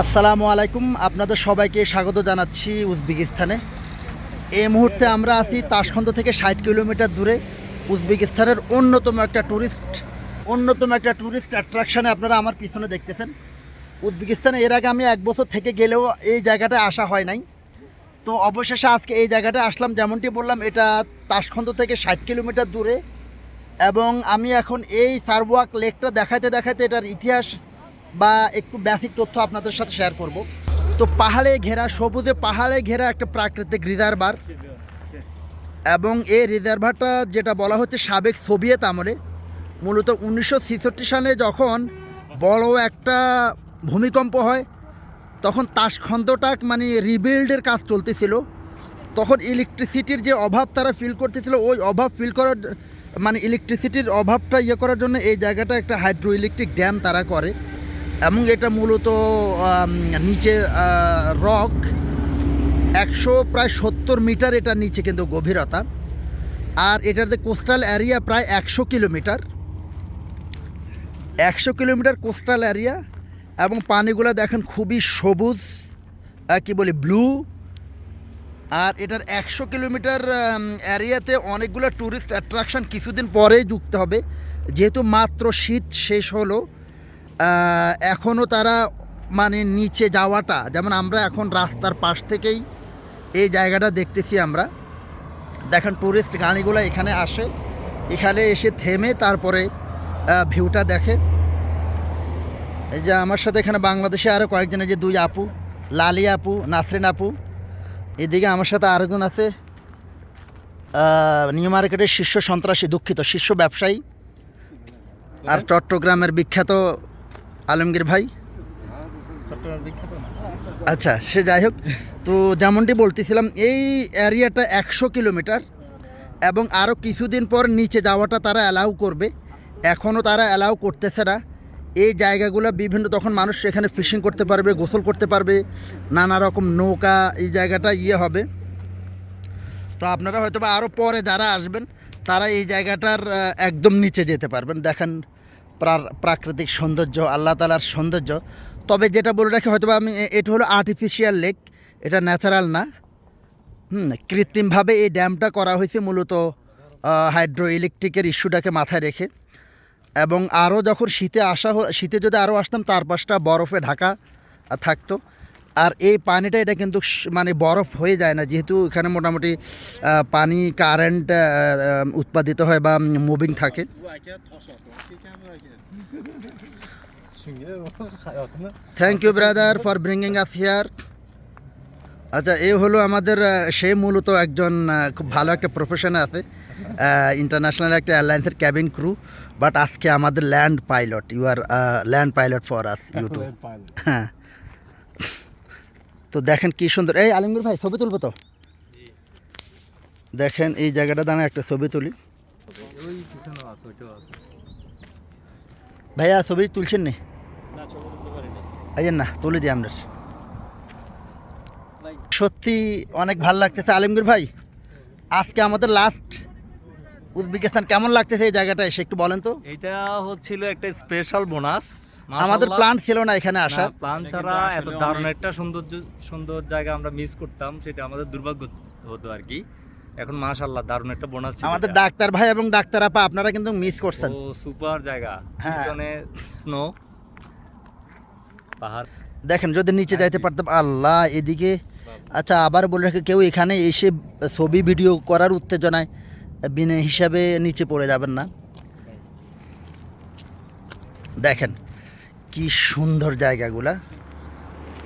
আসসালামু আলাইকুম। আপনাদের সবাইকে স্বাগত জানাচ্ছি উজবেকিস্তানে। এই মুহূর্তে আমরা আছি তাসখন্দ থেকে ষাট কিলোমিটার দূরে উজবেকিস্তানের অন্যতম একটা ট্যুরিস্ট অন্যতম একটা ট্যুরিস্ট অ্যাট্রাকশানে আপনারা আমার পিছনে দেখতেছেন। উজবেকিস্তানে এর আগে আমি এক বছর থেকে গেলেও এই জায়গাটায় আসা হয় নাই। তো অবশেষে আজকে এই জায়গাটায় আসলাম, যেমনটি বললাম, এটা তাসখন্দ থেকে ষাট কিলোমিটার দূরে। এবং আমি এখন এই সারওয়াক লেকটা দেখাতে দেখাতে এটার ইতিহাস বা একটু বেসিক তথ্য আপনাদের সাথে শেয়ার করব। তো পাহাড়ে ঘেরা, সবুজে পাহাড়ে ঘেরা একটা প্রাকৃতিক রিজার্ভার এবং এই রিজার্ভারটা যেটা বলা হচ্ছে সাবেক সোভিয়েত আমলে, মূলত উনিশশো ছেষট্টি সালে যখন বড় একটা ভূমিকম্প হয়, তখন তাসখন্দটা মানে রিবিল্ডের কাজ চলতেছিল। তখন ইলেকট্রিসিটির যে অভাব তারা ফিল করতেছিল, ওই অভাব ফিল করার মানে ইলেকট্রিসিটির অভাবটা ইয়ে করার জন্য এই জায়গাটা একটা হাইড্রো ইলেকট্রিক ড্যাম তারা করে। এবং এটা মূলত নিচে রক, একশো প্রায় সত্তর মিটার এটা নিচে কিন্তু গভীরতা। আর এটার যে কোস্টাল এরিয়া প্রায় একশো কিলোমিটার। একশো কিলোমিটার কোস্টাল এরিয়া এবং পানিগুলো দেখেন খুবই সবুজ কি বলি, ব্লু। আর এটার একশো কিলোমিটার এরিয়াতে অনেকগুলো ট্যুরিস্ট অ্যাট্রাকশন কিছুদিন পরেই যুক্ত হবে। যেহেতু মাত্র শীত শেষ হলো এখনও তারা মানে নিচে যাওয়াটা, যেমন আমরা এখন রাস্তার পাশ থেকেই এই জায়গাটা দেখতেছি আমরা। দেখেন ট্যুরিস্ট গাড়িগুলো এখানে আসে, এখানে এসে থেমে তারপরে ভিউটা দেখে। এই যে আমার সাথে এখানে বাংলাদেশে আরও কয়েকজনের যে দুই আপু, লালি আপু, নাসরিন আপু, এদিকে আমার সাথে আরেকজন আছে নিউ মার্কেটের শীর্ষ সন্ত্রাসী, দুঃখিত, শীর্ষ ব্যবসায়ী। আর চট্টগ্রামের বিখ্যাত আলমগীর ভাই? আচ্ছা সে যাই হোক। তো যেমনটি বলতেছিলাম, এই এরিয়াটা একশো কিলোমিটার এবং আরও কিছুদিন পর নিচে যাওয়াটা তারা অ্যালাউ করবে। এখনও তারা অ্যালাউ করতেছে না। এই জায়গাগুলো বিভিন্ন তখন মানুষ এখানে ফিশিং করতে পারবে, গোসল করতে পারবে, নানা রকম নৌকা, এই জায়গাটা ইয়ে হবে। তো আপনারা হয়তো বা আরও পরে যারা আসবেন, তারা এই জায়গাটার একদম নিচে যেতে পারবেন। দেখেন প্রাকৃতিক সৌন্দর্য, আল্লাহ তালার সৌন্দর্য। তবে যেটা বলে রাখি হয়তো আমি এটা হলো আর্টিফিশিয়াল লেক এটা ন্যাচারাল না। হুম, কৃত্রিমভাবে এই ড্যামটা করা হয়েছে মূলত হাইড্রো ইলেকট্রিকের ইস্যুটাকে মাথায় রেখে। এবং আরও যখন শীতে আসা শীতে যদি আরও আসতাম তার পাশটা বরফে ঢাকা থাকতো। আর এই পানিটা এটা কিন্তু মানে বরফ হয়ে যায় না। যেহেতু এখানে মোটামুটি পানি কারেন্ট উৎপাদিত হয় বা মুভিং থাকে। Thank you brother for bringing us here আচ্ছা এ হলো আমাদের সে মূলত একজন খুব ভালো একটা প্রফেশনে আছে। ইন্টারন্যাশনাল একটা এয়ারলাইন্সের ক্যাবিন ক্রু বাট আজকে আমাদের land pilot you are land pilot for us YouTube হ্যাঁ। তো দেখেন কি সুন্দর। এই আলমগীর ভাই ছবি তুলবো তো? দেখেন এই জায়গাটা দাঁড়া একটা ছবি তুলি। ভাইয়া ছবি তুলছেন নি? আইয়েন না তুলে দিই আপনার সত্যি অনেক ভালো লাগতেছে আলমগীর ভাই। আজকে আমাদের লাস্ট উজবেকিস্তান কেমন লাগতেছে এই জায়গাটা এসে একটু বলেন তো। এটা হচ্ছিল একটা স্পেশাল বোনাস আমাদের প্ল্যান ছিল না এখানে আসার। প্ল্যান ছাড়া এত দারুণ একটা সুন্দর সুন্দর জায়গা আমরা মিস করতাম সেটা আমাদের দুর্ভাগ্য হতো আর কি। এখন মাশাআল্লাহ দারুণ একটা বোনাস ছিল আমাদের ডাক্তার ভাই এবং ডাক্তার আপা আপনারা কিন্তু মিস করছেন। ও সুপার জায়গা। হ্যাঁ। পিছনে স্নো পাহাড়। দেখেন যদি নিচে যাইতে পারতাম আল্লাহ এদিকে। আচ্ছা আবার বলে রাখি কেউ এখানে এসে ছবি ভিডিও করার উত্তেজনায় বিনা হিসাবে নিচে পড়ে যাবেন না। দেখেন কি সুন্দর জায়গাগুলা।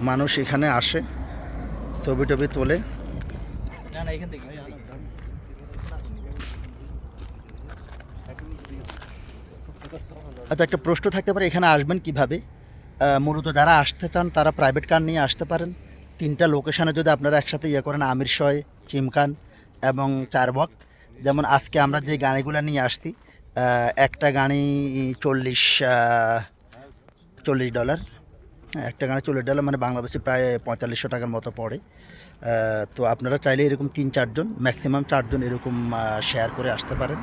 মানুষ এখানে আসে ছবি টবি তোলে আচ্ছা একটা প্রশ্ন থাকতে পারে এখানে আসবেন কীভাবে? মূলত যারা আসতে চান তারা প্রাইভেট কার নিয়ে আসতে পারেন। তিনটা লোকেশনে যদি আপনারা একসাথে ইয়ে করেন আমির শয় চিমকান এবং চারবক যেমন আজকে আমরা যে গাড়িগুলো নিয়ে আসছি একটা গাড়ি চল্লিশ চল্লিশ ডলার। হ্যাঁ একটা গাড়ি চল্লিশ ডলার মানে বাংলাদেশে প্রায় পঁয়তাল্লিশশো টাকার মতো পড়ে। তো আপনারা চাইলে এরকম তিন চারজন ম্যাক্সিমাম চারজন এরকম শেয়ার করে আসতে পারেন।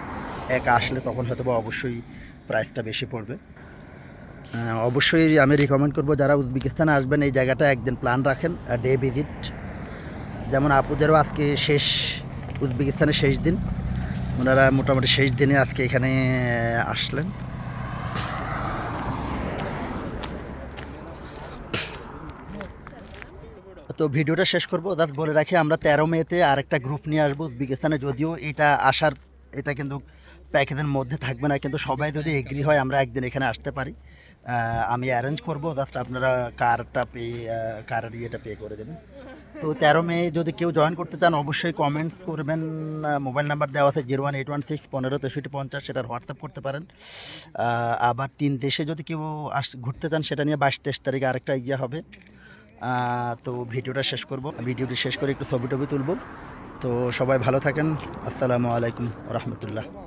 একা আসলে তখন হয়তো বা অবশ্যই প্রাইসটা বেশি পড়বে। অবশ্যই আমি রিকমেন্ড করব যারা উজবেকিস্তানে আসবেন, এই জায়গাটা একদিন প্ল্যান রাখেন ডে ভিজিট যেমন আপুদেরও আজকে শেষ, উজবেকিস্তানের শেষ দিন। ওনারা মোটামুটি শেষ দিনে আজকে এখানে আসলেন। তো ভিডিওটা শেষ করব। জাস্ট বলে রাখি, আমরা তেরো মেতে আরেকটা গ্রুপ নিয়ে আসব উজবেকিস্তানে যদিও এটা আসার, এটা কিন্তু প্যাকেজের মধ্যে থাকবে না, কিন্তু সবাই যদি এগ্রি হয়, আমরা একদিন এখানে আসতে পারি। আমি অ্যারেঞ্জ করব জাস্ট আপনারা কারটা পে কারের ইয়েটা পে করে দেবেন। তো তেরো মে যদি কেউ জয়েন করতে চান, অবশ্যই কমেন্টস করবেন মোবাইল নাম্বার দেওয়া আছে zero one eight one six পনেরো তেষট্টি পঞ্চাশ, সেটার হোয়াটসঅ্যাপ করতে পারেন। আবার তিন দেশে যদি কেউ আস, ঘুরতে চান, সেটা নিয়ে বাইশ তেইশ তারিখে আরেকটা ইয়ে হবে। তো ভিডিওটা শেষ করব। ভিডিওটি শেষ করে একটু ছবি টবি তুলব। তো সবাই ভালো থাকেন। আসসালামু আলাইকুম রহমতুল্লাহ।